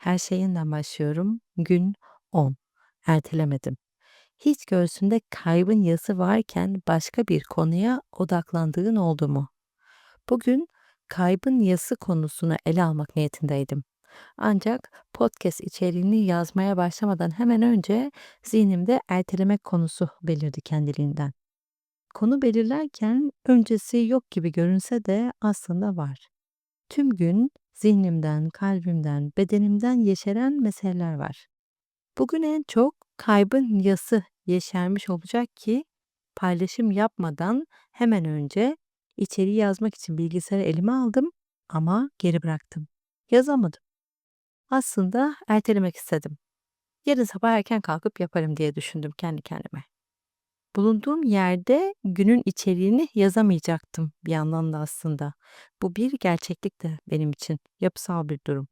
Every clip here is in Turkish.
Her şeyinden başlıyorum. Gün 10. Ertelemedim. Hiç göğsünde kaybın yası varken başka bir konuya odaklandığın oldu mu? Bugün kaybın yası konusunu ele almak niyetindeydim. Ancak podcast içeriğini yazmaya başlamadan hemen önce zihnimde ertelemek konusu belirdi kendiliğinden. Konu belirlerken öncesi yok gibi görünse de aslında var. Tüm gün zihnimden, kalbimden, bedenimden yeşeren meseleler var. Bugün en çok kaybın yası yeşermiş olacak ki paylaşım yapmadan hemen önce içeriği yazmak için bilgisayarı elime aldım ama geri bıraktım. Yazamadım. Aslında ertelemek istedim. Yarın sabah erken kalkıp yaparım diye düşündüm kendi kendime. Bulunduğum yerde günün içeriğini yazamayacaktım bir yandan da aslında. Bu bir gerçeklik de benim için, yapısal bir durum.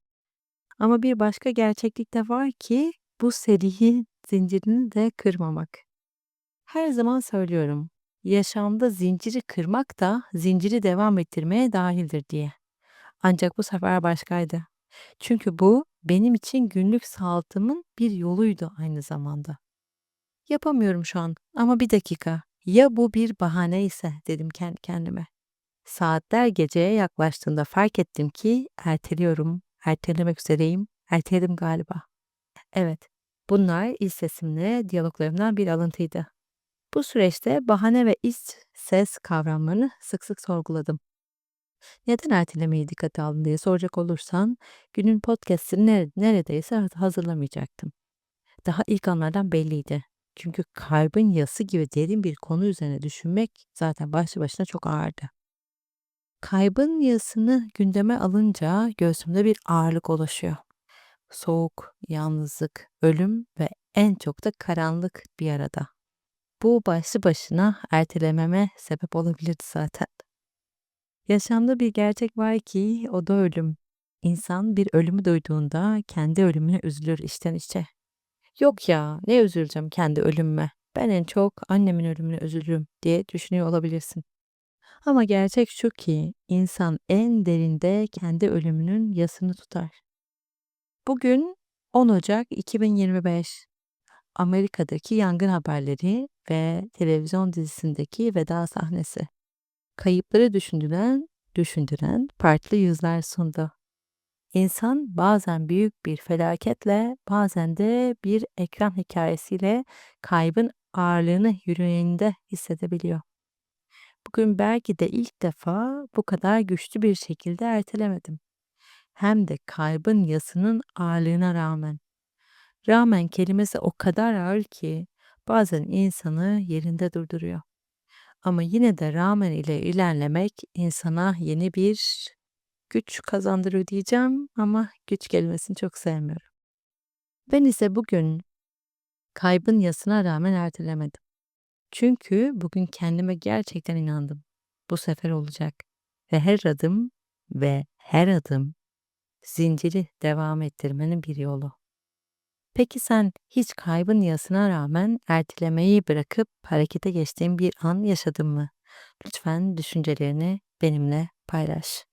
Ama bir başka gerçeklik de var ki bu seriyi zincirini de kırmamak. Her zaman söylüyorum, yaşamda zinciri kırmak da zinciri devam ettirmeye dahildir diye. Ancak bu sefer başkaydı. Çünkü bu benim için günlük sağlığımın bir yoluydu aynı zamanda. Yapamıyorum şu an ama bir dakika. Ya bu bir bahane ise dedim kendi kendime. Saatler geceye yaklaştığında fark ettim ki erteliyorum, ertelemek üzereyim, erteledim galiba. Evet, bunlar iç sesimle diyaloglarımdan bir alıntıydı. Bu süreçte bahane ve iç ses kavramlarını sık sık sorguladım. Neden ertelemeyi dikkate aldın diye soracak olursan günün podcastini neredeyse hazırlamayacaktım. Daha ilk anlardan belliydi. Çünkü kalbin yası gibi derin bir konu üzerine düşünmek zaten başlı başına çok ağırdı. Kaybın yasını gündeme alınca göğsümde bir ağırlık oluşuyor. Soğuk, yalnızlık, ölüm ve en çok da karanlık bir arada. Bu başlı başına ertelememe sebep olabilirdi zaten. Yaşamda bir gerçek var ki o da ölüm. İnsan bir ölümü duyduğunda kendi ölümüne üzülür içten içe. Yok ya ne üzüleceğim kendi ölümüme. Ben en çok annemin ölümüne üzülürüm diye düşünüyor olabilirsin. Ama gerçek şu ki insan en derinde kendi ölümünün yasını tutar. Bugün 10 Ocak 2025. Amerika'daki yangın haberleri ve televizyon dizisindeki veda sahnesi. Kayıpları düşündüren, düşündüren farklı yüzler sundu. İnsan bazen büyük bir felaketle, bazen de bir ekran hikayesiyle kaybın ağırlığını yüreğinde hissedebiliyor. Bugün belki de ilk defa bu kadar güçlü bir şekilde ertelemedim. Hem de kaybın yasının ağırlığına rağmen. Rağmen kelimesi o kadar ağır ki bazen insanı yerinde durduruyor. Ama yine de rağmen ile ilerlemek insana yeni bir güç kazandırıyor diyeceğim ama güç kelimesini çok sevmiyorum. Ben ise bugün kaybın yasına rağmen ertelemedim. Çünkü bugün kendime gerçekten inandım. Bu sefer olacak. Ve her adım ve her adım zinciri devam ettirmenin bir yolu. Peki sen hiç kaybın yasına rağmen ertelemeyi bırakıp harekete geçtiğin bir an yaşadın mı? Lütfen düşüncelerini benimle paylaş.